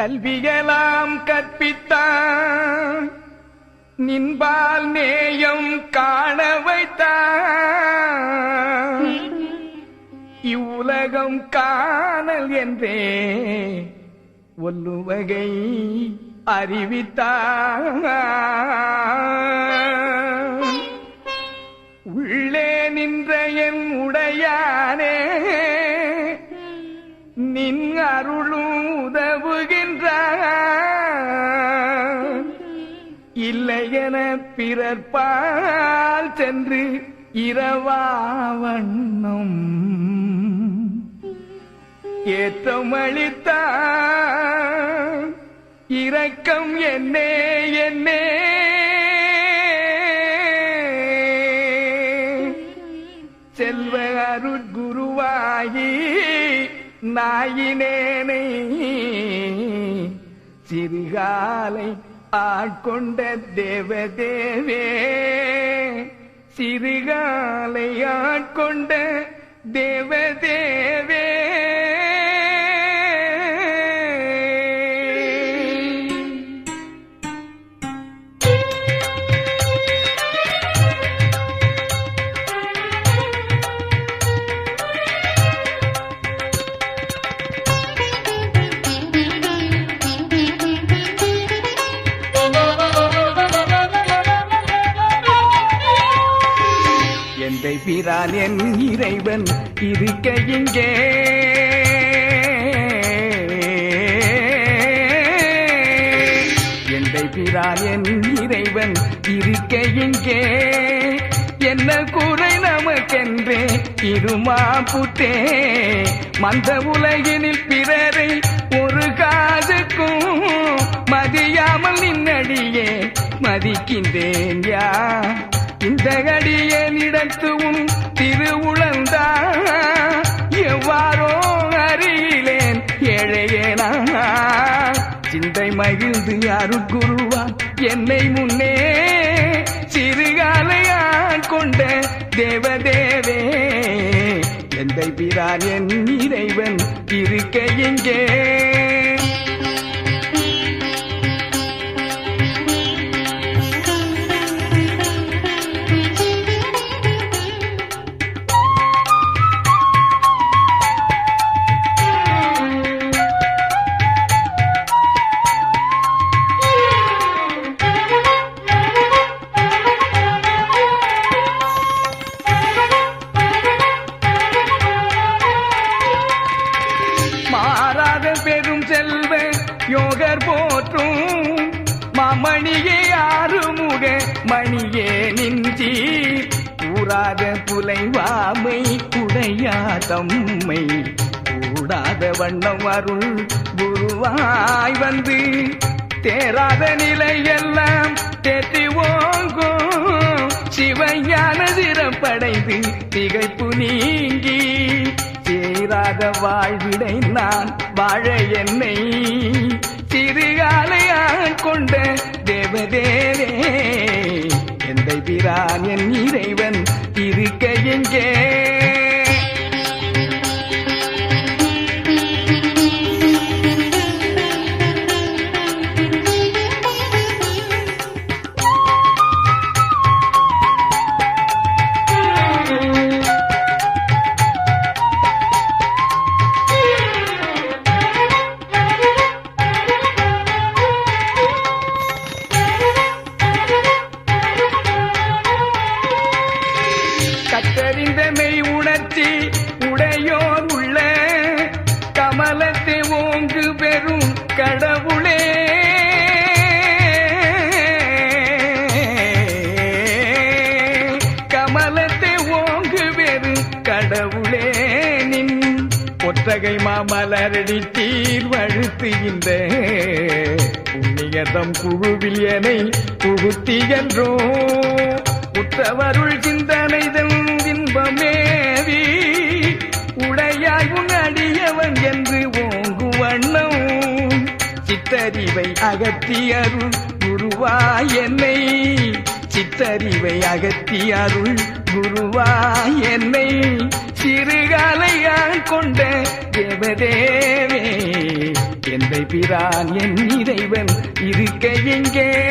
கல்வியலாம் கற்பித்தான். நின்பால் நேயம் காண வைத்தான். இவ்வுலகம் காணல் என்றே ஒல்லுவகை அறிவித்தான். உள்ளே நின்ற என் உடையானே நின் அருளும் உதவுகே என பிறர்பால் சென்று இரவாவண்ணம். ஏற்றமளித்தான் இரக்கம் என்னே என்னே. செல்வ அருட்குருவாகி நாயினேனை. சிறுகாலை ஆட்கொண்ட தேவதேவே சிறுகாலை ஆட்கொண்ட தேவதே. எந்தை பிரான் என் இறைவன் இருக்க இங்கே. எந்தை பிரான் என் இறைவன் இருக்க இங்கே. என்ன குறை நமக்கென்றே இருமா புத்தே. மந்த உலகினில் பிறரை ஒரு காதுக்கும் மதியாமல் நின்னடியே மதிக்கின்றேன் யா. இந்த உன் திருவுழந்தா எவ்வாறோ அறியிலேன் ஏழையேனா சிந்தை மகிழ்ந்து யாரு அருட்குருவா என்னை முன்னே சிறுகாலையான் கொண்ட தேவதேவே. எந்தை பிரான் என் இறைவன் இருக்க எங்கே போற்றும். மாமணியே ஆறுமுக மணியே நின்றி. கூறாத புலைவாமை குடையா தம்மை. கூடாத வண்ணம் அருள் குருவாய் வந்து. தேராத நிலையெல்லாம் தேற்றி ஓங்கும். சிவையான சிறப்படைந்து திகைப்பு நீங்கி. சேராத வாழ்விடை நான் வாழ என்னை. சிறுகாலையான் கொண்ட தேவதேவே. எந்த பிரான் என் இறைவன் இருக்க எங்கே? நின் ஒற்றகை மாமலரடி தீர் வழுத்துகின்ற புண்ணியதம் குழுவில் எனை புகுத்தி என்றோ. உற்றவருள் சிந்தனை இன்பமேவி உடையாய் உன் என்று ஓங்கு வண்ணம். சித்தறிவை அகற்றி அருள் குருவாய் என்னை. சித்தறிவை அகற்றி அருள் குருவாய் என்னை. இருக்கிறான் என் இறைவன். இருக்க எங்கே?